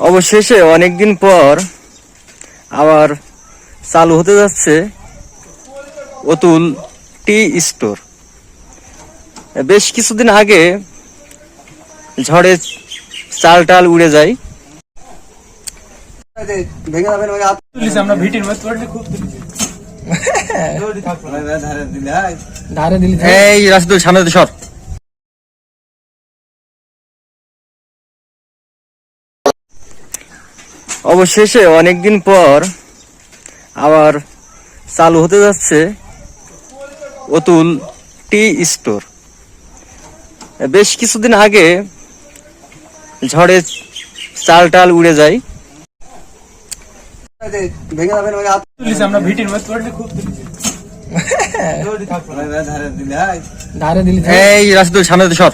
অবশেষে অনেকদিন পর আবার চালু হতে যাচ্ছে অতুল টি স্টোর। বেশ কিছুদিন আগে ঝড়ে চাল টাল উড়ে যায়। ভেঙে যাবেন ওই হাত অবশেষে অনেকদিন পর আবার চালু হতে যাচ্ছে অতুল টি স্টোর। বেশ কিছুদিন আগে ঝড়ে চাল টাল উড়ে যায়। এই রাশিদুল সামনে সর।